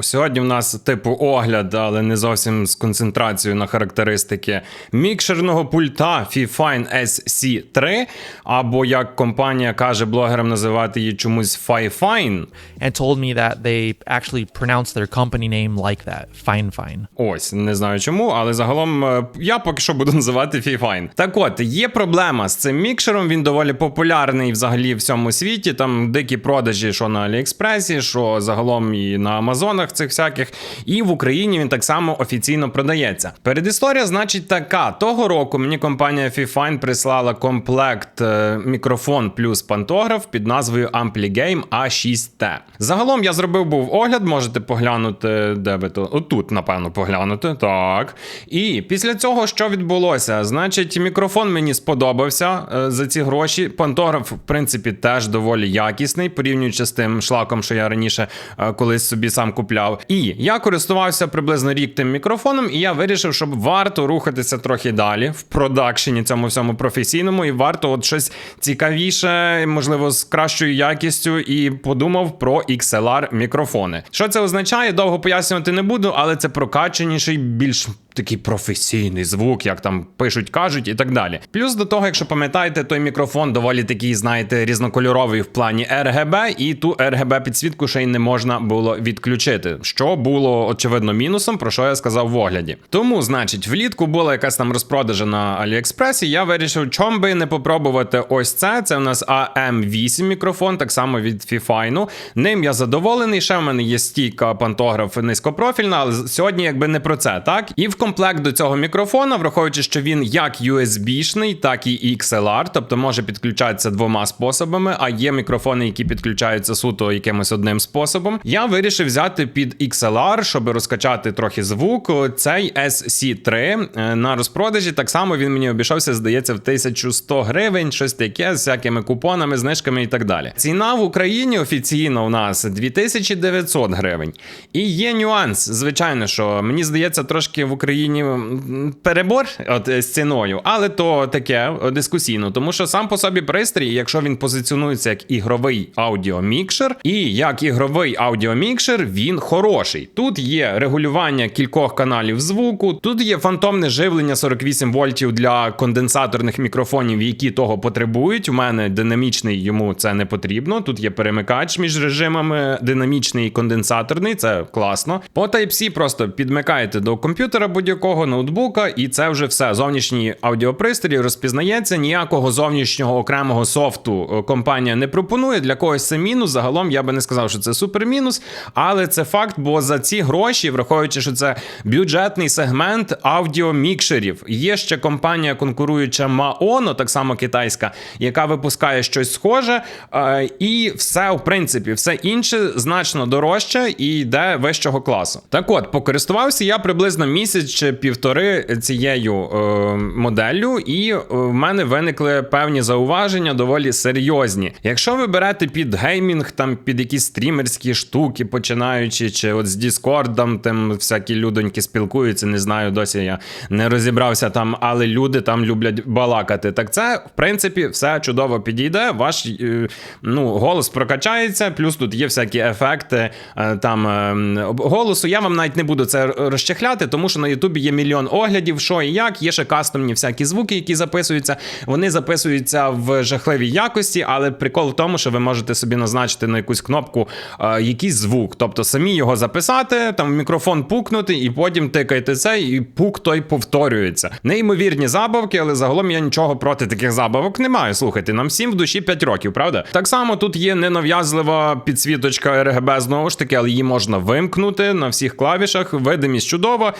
Сьогодні в нас типу огляд, але не зовсім з концентрацією на характеристики мікшерного пульта Fifine SC3, або як компанія каже блогерам називати її чомусь Fifine. and told me that they actually pronounce their company name like that fine fine Ось не знаю чому, але загалом е, я поки що буду називати Fifine. Так от, є проблема з цим мікшером. Він доволі популярний взагалі в всьому світі. Там дикі продажі, що на Аліекспресі, що загалом і на Амазонах цих всяких. І в Україні він так само офіційно продається. Передісторія, значить, така: того року мені компанія Fifine прислала комплект е, мікрофон плюс пантограф під назвою AmpliGame A6T. Загалом я зробив був огляд, можете поглянути, де ви то. Отут, напевно, поглянути. Так. І після цього що відбулося? Значить, мікрофон мені сподобався е, за ці гроші. Пантограф, в принципі, теж доволі якісний, порівнюючи з тим шлаком, що я раніше е, колись собі сам купляв. І я користувався приблизно рік тим мікрофоном, і я вирішив, що варто рухатися трохи далі в продакшені цьому всьому професійному, і варто от щось цікавіше, можливо, з кращою якістю, і подумав про XLR мікрофони. Що це означає? Довго пояснювати не буду, але це прокачаніший, більш такий професійний звук, як там пишуть, кажуть, і так далі. Плюс до того, якщо пам'ятаєте, той мікрофон доволі такий, знаєте, різнокольоровий в плані RGB, і ту RGB підсвітку ще й не можна було відключити, що було очевидно мінусом, про що я сказав в огляді. Тому, значить, влітку була якась там розпродажа на Аліекспресі. Я вирішив, чом би не попробувати ось це. Це у нас AM8 мікрофон, так само від Fifine. Ним я задоволений. Ще в мене є стійка пантограф низькопрофільна, але сьогодні якби не про це, так? І в комплект до цього мікрофона, враховуючи, що він як USB-шний, так і XLR, тобто може підключатися двома способами, а є мікрофони, які підключаються суто якимось одним способом. Я вирішив взяти під XLR, щоб розкачати трохи звук. Цей SC3 е, на розпродажі. Так само він мені обійшовся, здається, в 1100 гривень, щось таке, з всякими купонами, знижками і так далі. Ціна в Україні офіційно у нас 2900 гривень. І є нюанс, звичайно, що мені здається, трошки в Україні м, перебор от, з ціною, але то таке е, дискусійно, тому що сам по собі пристрій, якщо він позиціонується як ігровий аудіомікшер, і як ігровий аудіомікшер, він хороший. Тут є регулювання кількох каналів звуку, тут є фантомне живлення 48 вольтів для конденсаторних мікрофонів, які того потребують. У мене динамічний йому це не потрібно. Тут є перемикач між режимами динамічний і конденсаторний, це класно. По Type-C просто підмикаєте до комп'ютера будь-якого ноутбука, і це вже все. Зовнішній аудіопристрій розпізнається. Ніякого зовнішнього окремого софту е, компанія не пропонує. Для когось це мінус. Загалом я би не сказав, що це супер мінус, але це факт, бо за ці гроші, враховуючи, що це бюджетний сегмент аудіомікшерів. Є ще компанія конкуруюча Maono, так само китайська, яка випускає щось схоже, е, і все, в принципі, все інше значно дорожче і йде вищого класу. Так от, покористувався я приблизно місяць чи півтори цією е, моделлю, і е, в мене виникли певні зауваження, доволі серйозні. Якщо ви берете під геймінг, там під якісь стрімерські штуки, починаючи, чи от з Діскордом, там всякі людоньки спілкуються, не знаю, досі я не розібрався там, але люди там люблять балакати. Так це, в принципі, все чудово підійде. Ваш е, ну, голос прокачається, плюс тут є всякі ефекти е, там е, голосу. Я вам навіть не буду це розчехляти, тому що на Ютубі є мільйон оглядів, що і як. Є ще кастомні всякі звуки, які записуються. Вони записуються в жахливій якості, але прикол в тому, що ви можете собі назначити на якусь кнопку е, якийсь звук, тобто самі його записати, там в мікрофон пукнути, і потім тикаєте це, і пук той повторюється. Неймовірні забавки, але загалом я нічого проти таких забавок не маю. Слухайте, нам всім в душі 5 років, правда? Так само тут є ненав'язлива підсвіточка RGB, знову ж таки, але її можна вимкнути на всіх клавішах. Видимість чудова.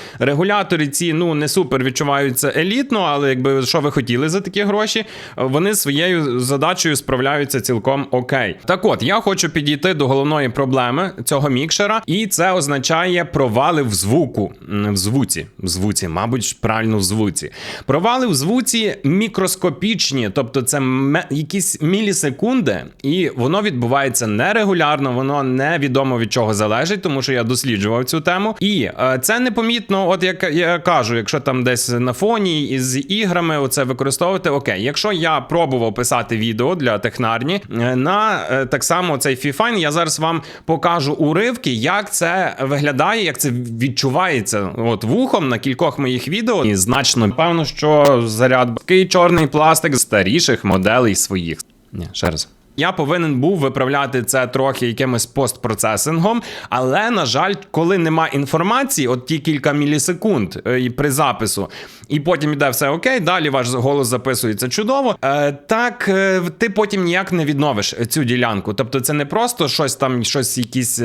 Регулятори ці ну не супер відчуваються елітно, але якби що ви хотіли за такі гроші, вони своєю задачею справляються цілком окей. Так от, я хочу підійти до головної проблеми цього мікшера, і це означає провали в звуку. В звуці, в звуці, мабуть, правильно в звуці. Провали в звуці мікроскопічні, тобто це якісь мілісекунди, і воно відбувається нерегулярно, воно невідомо від чого залежить, тому що я досліджував цю тему. І е, це непомітно, от як я кажу, якщо там десь на фоні із іграми оце використовувати, окей. Якщо я пробував писати відео для технарні е, на е, так само цей FiFine, я зараз вам покажу уривки, як це виглядає, як це відчувається от вухом на кількох моїх відео. І значно певно, що заряд такий чорний пластик старіших моделей своїх. Ні, ще раз. Я повинен був виправляти це трохи якимось постпроцесингом, але на жаль, коли нема інформації, от ті кілька мілісекунд е, при запису, і потім іде все окей, далі ваш голос записується чудово. Е, так е, ти потім ніяк не відновиш цю ділянку. Тобто, це не просто щось там, щось, якісь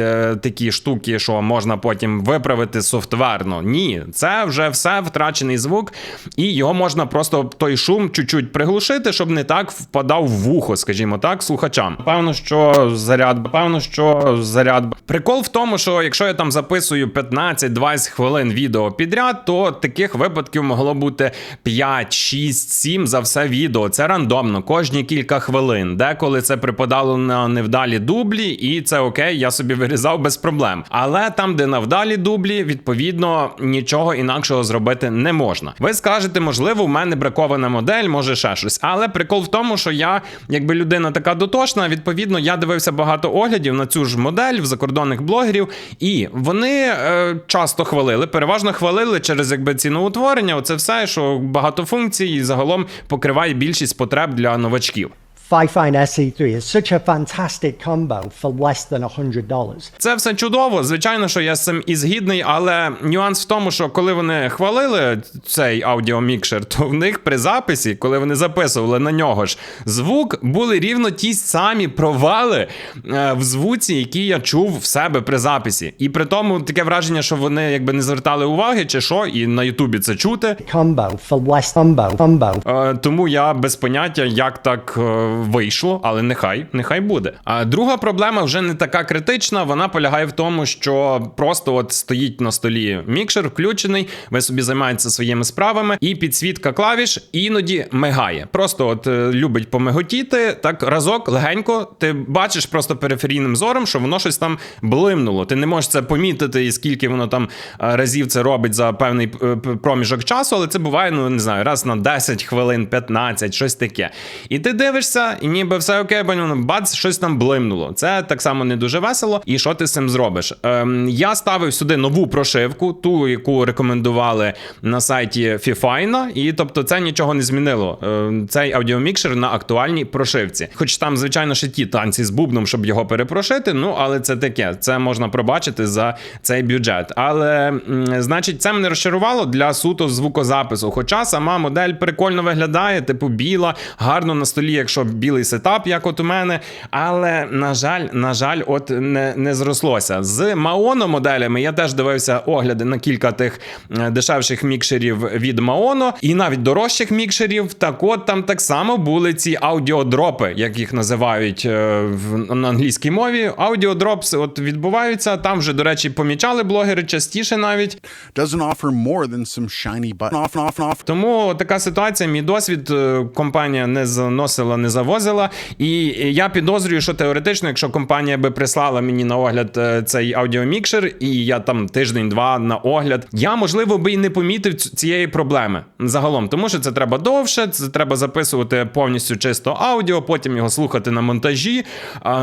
такі штуки, що можна потім виправити софтверно. Ні, це вже все втрачений звук, і його можна просто той шум чуть-чуть приглушити, щоб не так впадав в вухо, скажімо так, слухачам. Певно, що заряд, певно, що заряд. Прикол в тому, що якщо я там записую 15-20 хвилин відео підряд, то таких випадків могло бути 5, 6, 7 за все відео. Це рандомно, кожні кілька хвилин. Деколи це припадало на невдалі дублі, і це окей, я собі вирізав без проблем. Але там, де на вдалі дублі, відповідно нічого інакшого зробити не можна. Ви скажете, можливо, в мене бракована модель, може ще щось. Але прикол в тому, що я, якби людина така дотошна, відповідно, я дивився багато оглядів на цю ж модель в закордонних блогерів, і вони е, часто хвалили, переважно хвалили через якби ціноутворення. Оце все, що багато функцій і загалом покриває більшість потреб для новачків. Fifine SE3 is such a fantastic combo for less than $100. Це все чудово. Звичайно, що я з цим і згідний, але нюанс в тому, що коли вони хвалили цей аудіомікшер, то в них при записі, коли вони записували на нього ж звук, були рівно ті самі провали е, в звуці, які я чув в себе при записі. І при тому таке враження, що вони якби не звертали уваги, чи що, і на Ютубі це чути. Combo for less combo combo. Е, тому я без поняття, як так е, вийшло, але нехай, нехай буде. А друга проблема вже не така критична. Вона полягає в тому, що просто от стоїть на столі мікшер, включений, ви собі займаєтеся своїми справами, і підсвітка клавіш іноді мигає. Просто от е, любить помиготіти, так разок легенько. Ти бачиш просто периферійним зором, що воно щось там блимнуло. Ти не можеш це помітити, і скільки воно там е, разів це робить за певний е, проміжок часу, але це буває, ну не знаю, раз на 10 хвилин, 15, щось таке. І ти дивишся, і ніби все окей, бо ну, бац, щось там блимнуло. Це так само не дуже весело. І що ти з цим зробиш? Ем, я ставив сюди нову прошивку, ту, яку рекомендували на сайті Fifine, і тобто це нічого не змінило. Ем, цей аудіомікшер на актуальній прошивці. Хоч там, звичайно, ще ті танці з бубном, щоб його перепрошити. Ну, але це таке. Це можна пробачити за цей бюджет. Але м, значить, це мене розчарувало для суто звукозапису. Хоча сама модель прикольно виглядає, типу біла, гарно на столі, якщо білий сетап, як от у мене. Але на жаль, на жаль, от не, не зрослося. З Маоно моделями я теж дивився огляди на кілька тих е, дешевших мікшерів від Маоно, і навіть дорожчих мікшерів. Так от там так само були ці аудіодропи, як їх називають е, в на англійській мові. Аудіодропс от відбуваються. Там вже, до речі, помічали блогери частіше навіть. doesn't offer more than some shiny button off off off Тому така ситуація, мій досвід, е, компанія не заносила, не завозила. І я підозрюю, що теоретично, якщо компанія би прислала мені на огляд е, цей аудіомікшер, і я там тиждень-два на огляд, я можливо би і не помітив цієї проблеми загалом, тому що це треба довше, це треба записувати повністю чисто аудіо, потім його слухати на монтажі.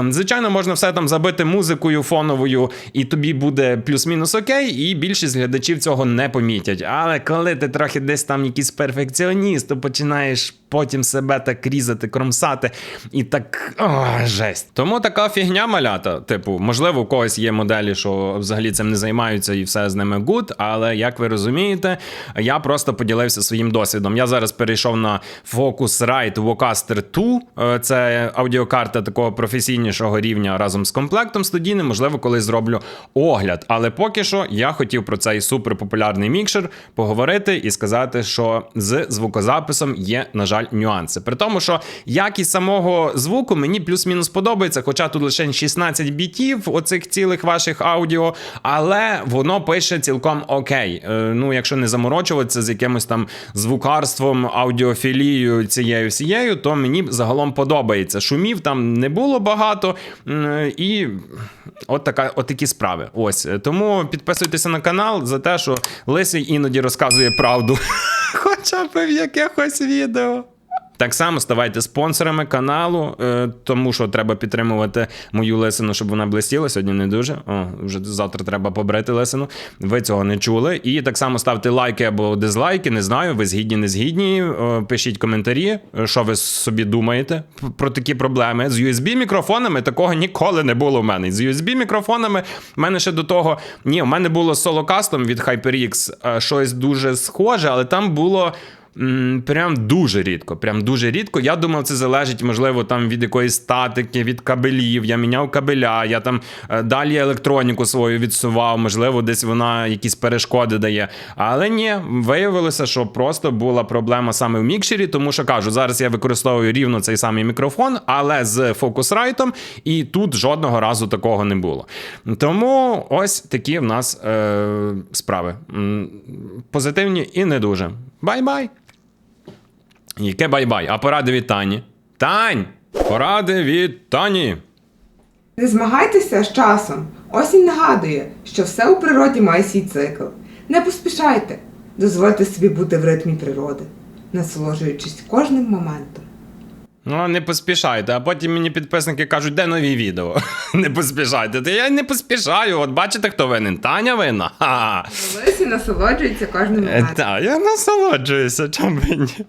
Звичайно, можна все там забити музикою фоновою, і тобі буде плюс-мінус окей, і більшість глядачів цього не помітять. Але коли ти трохи десь там якийсь перфекціоніст, то починаєш потім себе так різати, кромсати, і так о, жесть. Тому така фігня малята. Типу, можливо, у когось є моделі, що взагалі цим не займаються і все з ними гуд. Але як ви розумієте, я просто поділився своїм досвідом. Я зараз перейшов на Focusrite Vocaster 2. Е, Це аудіокарта такого професійнішого рівня разом з комплектом студійним. Можливо, колись зроблю огляд. Але поки що я хотів про цей суперпопулярний мікшер поговорити і сказати, що з звукозаписом є, на жаль, нюанси. При тому, що якість. Якість самого звуку мені плюс-мінус подобається, хоча тут лише 16 бітів оцих цілих ваших аудіо, але воно пише цілком окей. Е, ну, якщо не заморочуватися з якимось там звукарством, аудіофілією цією всією, то мені загалом подобається. Шумів там не було багато. І от, така, от такі справи. Ось. Тому підписуйтеся на канал за те, що Лисий іноді розказує правду. Хоча б в якихось відео. Так само ставайте спонсорами каналу, е, тому що треба підтримувати мою лисину, щоб вона блистіла. Сьогодні не дуже. О, вже завтра треба побрити лисину. Ви цього не чули. І так само ставте лайки або дизлайки. Не знаю, ви згідні, не згідні. Е, Пишіть коментарі, е, що ви собі думаєте про такі проблеми. З USB-мікрофонами такого ніколи не було в мене. З USB-мікрофонами в мене ще до того. Ні, у мене було з солокастом від HyperX щось дуже схоже, але там було. Прям дуже рідко. Прям дуже рідко. Я думав, це залежить, можливо, там від якоїсь статики, від кабелів. Я міняв кабеля, я там е, далі електроніку свою відсував, можливо, десь вона якісь перешкоди дає. Але ні, виявилося, що просто була проблема саме в мікшері, тому що кажу, зараз я використовую рівно цей самий мікрофон, але з фокусрайтом, і тут жодного разу такого не було. Тому ось такі в нас е, справи. Позитивні і не дуже. Бай-бай! Яке бай-бай? А поради від Тані. Тань! Поради від Тані. Не змагайтеся з часом. Осінь нагадує, що все у природі має свій цикл. Не поспішайте, дозвольте собі бути в ритмі природи, насолоджуючись кожним моментом. Ну, не поспішайте, а потім мені підписники кажуть, де нові відео. не поспішайте. Та я не поспішаю. От бачите, хто винен? Таня винна. Ха-ха. Лисі насолоджується кожним Е, моментом. Та, я насолоджуюся, чому ні.